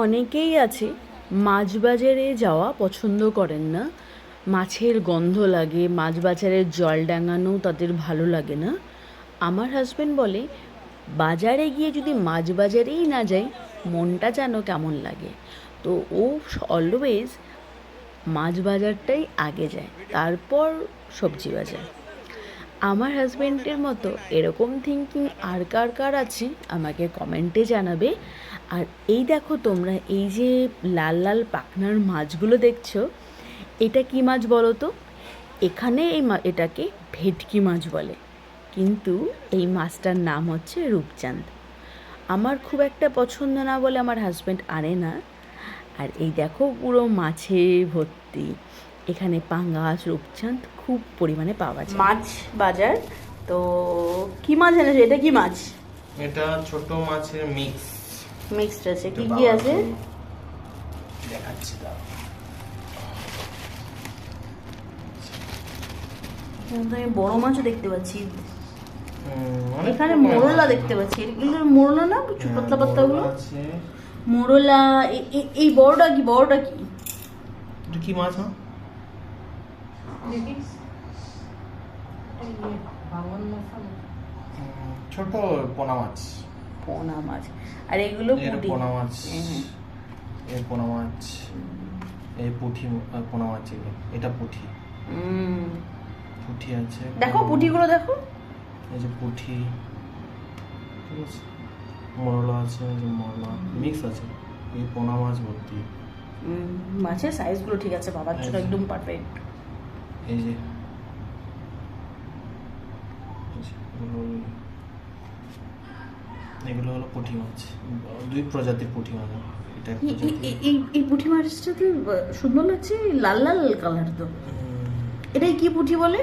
অনেকেই আছে মাছ বাজারে যাওয়া পছন্দ করেন না। মাছের গন্ধ লাগে মাছ বাজারের জল ডাঙানো তাদের ভালো লাগে না। আমার হাজব্যান্ড বলে, বাজারে গিয়ে যদি মাছ বাজারেই না যাই, মনটা যেন কেমন লাগে। তো ও অলওয়েজ মাছ বাজারটাই আগে যায়, তারপর সবজি বাজার। আমার হাজব্যান্ডের মতো এরকম থিঙ্কিং আর কার কার আছে, আমাকে কমেন্টে জানাবে। আর এই দেখো তোমরা, এই যে লাল লাল পাখনার মাছগুলো দেখছ, এটা কি মাছ বলো তো এখানে এই এটাকে ভেটকি মাছ বলে। কিন্তু এই মাছটার নাম হচ্ছে রূপচাঁদ। আমার খুব একটা পছন্দ না বলে আমার হাজব্যান্ড আনে না। আর এই দেখো পুরো মাছে ভর্তি। এখানে পাঙ্গাস রূপচাঁদ খুব পরিমাণে পাওয়া যায়। মাছ বাজার তো কি মাছ এনেছো? এটা কি মাছ? এটা ছোট মাছের মিক্স মিক্সড আছে। কি কি আছে? দেখাচ্ছি দাও। আমি বড় মাছও দেখতে পাচ্ছি। এখানে মোরলা দেখতে পাচ্ছি। এগুলো মোরলা না? হ্যাঁ, পাতলা পাতলাগুলো মোরলা আছে। মোরলা এই বড়টা কি? বড়টা কি? কি মাছ হ্যাঁ ছোট পোনা মাছ। পোনা মাছ। আর এগুলো পোনা মাছ। হুম। এর পোনা মাছ। এই পুঁঠি আহ, পোনা মাছ এগুলো। এটা পুঁঠি। হুম। পুঁঠি আছে দেখো পুঁটিগুলো দেখো। এই যে আছে মরলা আছে এই যে মরলা। মিক্স আছে। এই পোনা মাছ ভর্তি। মাছের সাইজগুলো ঠিক আছে বাবার জন্য। একদম পারফেক্ট এই যে। এগুলো হলো- পুঁটি মাছ। দুই প্রজাতির পুঁটি মাছ। এটা এই পুঁটি মাছটা তো সুন্দর লাগছে? লাল লাল কালার তো। এটাই কি পুঁটি বলে?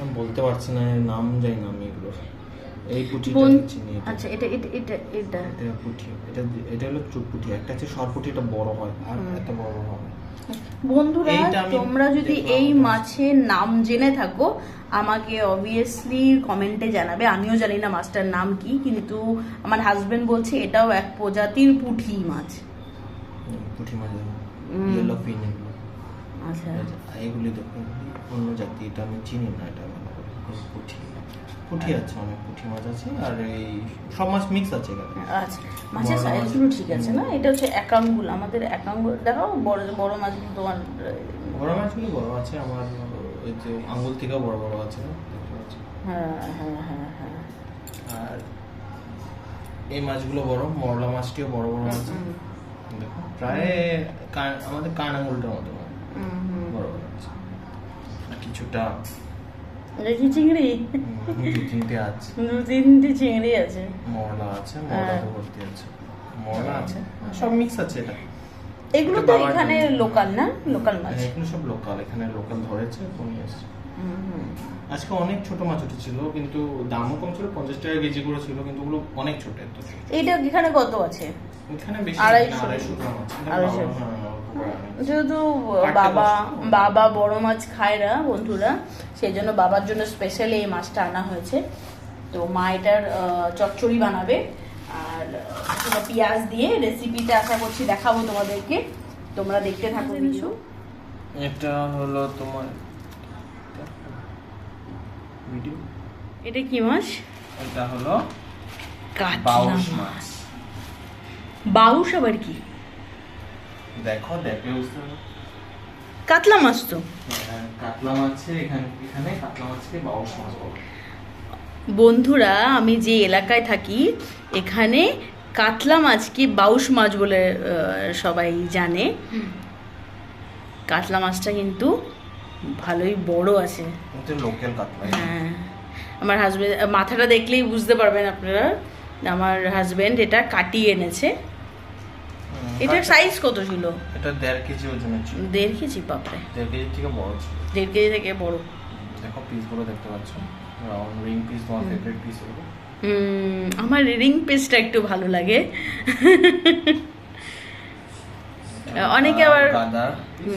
আমি বলতে পারছি না নাম জানি না আমি এগুলো। এই পুঁটিটা চিনি আচ্ছা এটা এটা এটা এটা। এটা পুঁটি এটা এটা হলো চুপ পুঁটি একটা হচ্ছে সরপুঁটি এটা বড় হয় আর এত বড় হবে। বন্ধুরা তোমরা যদি এই মাছের নাম জেনে থাকো আমাকে অবভিয়াসলি কমেন্টে জানাবে। আমিও জানি না মাছটার নাম কি কিন্তু আমার হাজবেন্ড বলছে এটাও এক প্রজাতির পুঁটি মাছ। পুঁটি মাছ ইয়েলো ফিন আচ্ছা। এগুলি দেখো এগুলি অন্য জাতি এটা আমি চিনি না এটা পুঁটি পুঁটি আছে অনেক পুঁটি মাছ আছে আর এই সব মাছ মিক্স আছে এখানে। আচ্ছা মাছের সাইজগুলো ঠিক আছে না? এটা হচ্ছে একাঙ্গুল আমাদের একাঙ্গুল দেখাও বড় বড় মাছগুলো তোমার বড় মাছগুলি বড় আছে আমার ওই যে আঙ্গুল থেকেও বড় বড় আছে হ্যাঁ হ্যাঁ হ্যাঁ হ্যাঁ। আর এই মাছগুলো বড় মরলা মাছটিও বড় বড় আছে। দেখো প্রায় কান- আমাদের কান আঙুলটার মতো। বড় বড় আছে। কিছুটা এটা কি চিংড়ি? দু তিনটে আছে। দু তিনটে চিংড়ি আছে। মরলা আছে মরলা হ্যাঁ। তো ভর্তি আছে। মরলা আছে। সব মিক্স আছে এটা। এগুলো তো এখানে লোকাল না? লোকাল মাছ? হ্যাঁ, এগুলো সব লোকাল এখানে লোকাল ধরেছে নিয়ে এসছে। আজকে অনেক ছোট মাছ উঠেছিল কিন্তু দামও কম ছিল পঞ্চাশ টাকা কেজি করে ছিল কিন্তু ওগুলো অনেক ছোট এত এইটা এখানে কত আছে? এখানে বেশি। আড়াইশো। গ্রাম আছে। যেহেতু বাবা বাবা বড় মাছ খায় না বন্ধুরা সেই জন্য বাবার জন্য স্পেশালি এই মাছটা আনা হয়েছে। তো মা এটার চচ্চড়ি বানাবে। আর কোনো পেঁয়াজ দিয়ে রেসিপিটা আশা করছি দেখাবো তোমাদেরকে। তোমরা দেখতে থাকো কিছু এটা হলো তোমার ভিডিও এটা কি মাছ? এটা হলো বাউশ মাছ। মাছ। বাউশ আবার কি? দেখো দেখে বুঝতে কাতলা মাছ তো? হ্যাঁ, কাতলা মাছে এখানে এখানে কাতলা মাছকে বাউশ মাছ বলে। বন্ধুরা আমি যে এলাকায় থাকি এখানে কাতলা মাছকে বাউশ মাছ বলে সবাই জানে। কাতলা মাছটা কিন্তু ভালোই বড় আছে। লোকাল কাতলা। হ্যাঁ। আমার হাজবেন্ড মাথাটা দেখলেই বুঝতে পারবেন আপনারা। আমার হাজবেন্ড এটা কাটিয়ে এনেছে। এটার সাইজ কত ছিল? এটা দেড় কেজি ওজনের ছিল। দেড় কেজি বাপরে। দেড় কেজি থেকে বড় ছিল। দেড় কেজি থেকে বড়। দেখো পিসগুলো দেখতে পাচ্ছ। রাউন্ড রিং পিস তোমার ফেভারিট পিস এগুলো। হুম, আমার রিং পিসটা একটু ভালো লাগে। অনেকে আবার-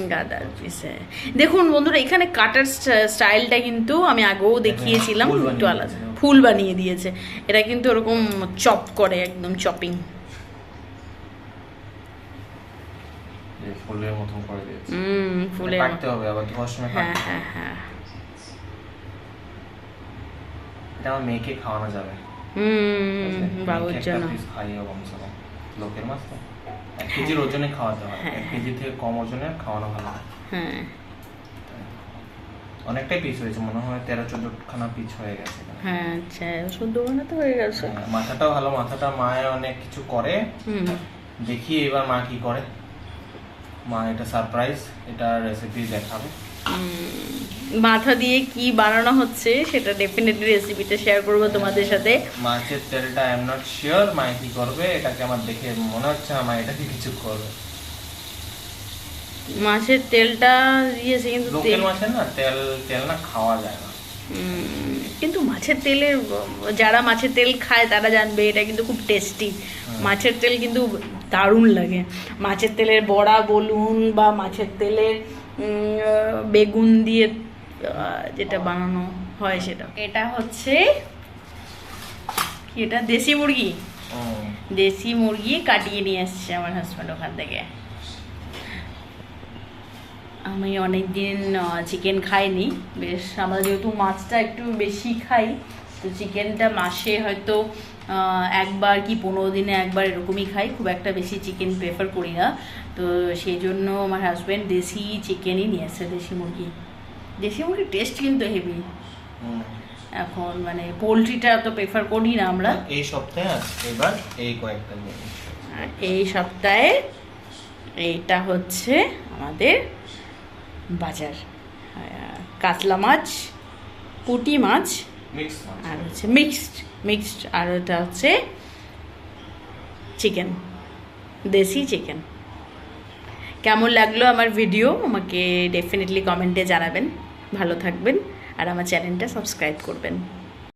গাদার পিস হ্যাঁ। দেখুন বন্ধুরা এখানে কাটার স্টাইলটা কিন্তু আমি আগেও দেখিয়েছিলাম। একটু আলাদা। ফুল বানিয়ে দিয়েছে। এটা কিন্তু ওরকম চপ করে একদম চপিং যে ফুলের মতন করে দিয়েছে। হুম ফুলের কাটতে হবে আবার ধোয়ার সময় হ্যাঁ হ্যাঁ হ্যাঁ। এটা আমার মেয়েকে খাওয়ানো যাবে। হুম বাবুর জন্য। খাইয়ে কমসে কম লোকের মাছ তো। এক কেজির ওজনে খাওয়াতে হয়। এক কেজি থেকে কম ওজনে খাওয়ানো ভালো হ্যাঁ। অনেকটাই পিস হয়েছে মনে হয় তেরো চোদ্দ খানা পিস হয়ে গেছে। হ্যাঁ আচ্ছা শুদ্ধ মানে তো হয়ে গেছে। মাথাটাও ভালো মাথাটা মায়ের অনেক কিছু করে। দেখি এবার মা কি করে। মা এটা সারপ্রাইজ এটা রেসিপি দেখাবে। মাথা দিয়ে কি বানানো হচ্ছে সেটা ডেফিনেটলি রেসিপিটা শেয়ার করব তোমাদের সাথে। মাছের তেলটা আই এম নট শিওর মা কি করবে এটাকে আমার দেখে মনে হচ্ছে মা এটাকে কিছু করবে। মাছের তেলটা দিয়েছে কিন্তু লোকাল তেল মাছের না তেল তেল না খাওয়া যায় না। কিন্তু মাছের তেলের যারা মাছের তেল খায় তারা জানবে এটা কিন্তু খুব টেস্টি মাছের তেল কিন্তু দারুণ লাগে। মাছের তেলের বড়া বলুন বা মাছের তেলের বেগুন দিয়ে যেটা বানানো হয় সেটা। এটা হচ্ছে কি এটা? দেশি মুরগি? দেশি মুরগি কাটিয়ে নিয়ে এসছে আমার হাজব্যান্ড ওখান থেকে। আমি অনেক দিন চিকেন খাইনি। বেশ আমরা যেহেতু মাছটা একটু বেশি খাই তো চিকেনটা মাসে হয়তো একবার কি পনেরো দিনে একবার এরকমই খাই খুব একটা বেশি চিকেন প্রেফার করি না। তো সেই জন্য আমার হাজব্যান্ড দেশি চিকেনই নিয়ে এসছে দেশি মুরগি। দেশি মুরগির টেস্ট কিন্তু হেভি এখন মানে পোলট্রিটা তো প্রেফার করি না আমরা। এই সপ্তাহে এবার এই কয়েকটা নিয়ে এই সপ্তাহে এইটা হচ্ছে আমাদের বাজার। কাতলা মাছ পুঁটি মাছ আর হচ্ছে মিক্সড মিক্সড আর ওটা হচ্ছে চিকেন, দেশি চিকেন। কেমন লাগল আমার ভিডিও? আমাকে ডেফিনেটলি কমেন্টে জানাবেন। ভালো থাকবেন আর আমার চ্যানেলটা সাবস্ক্রাইব করবেন।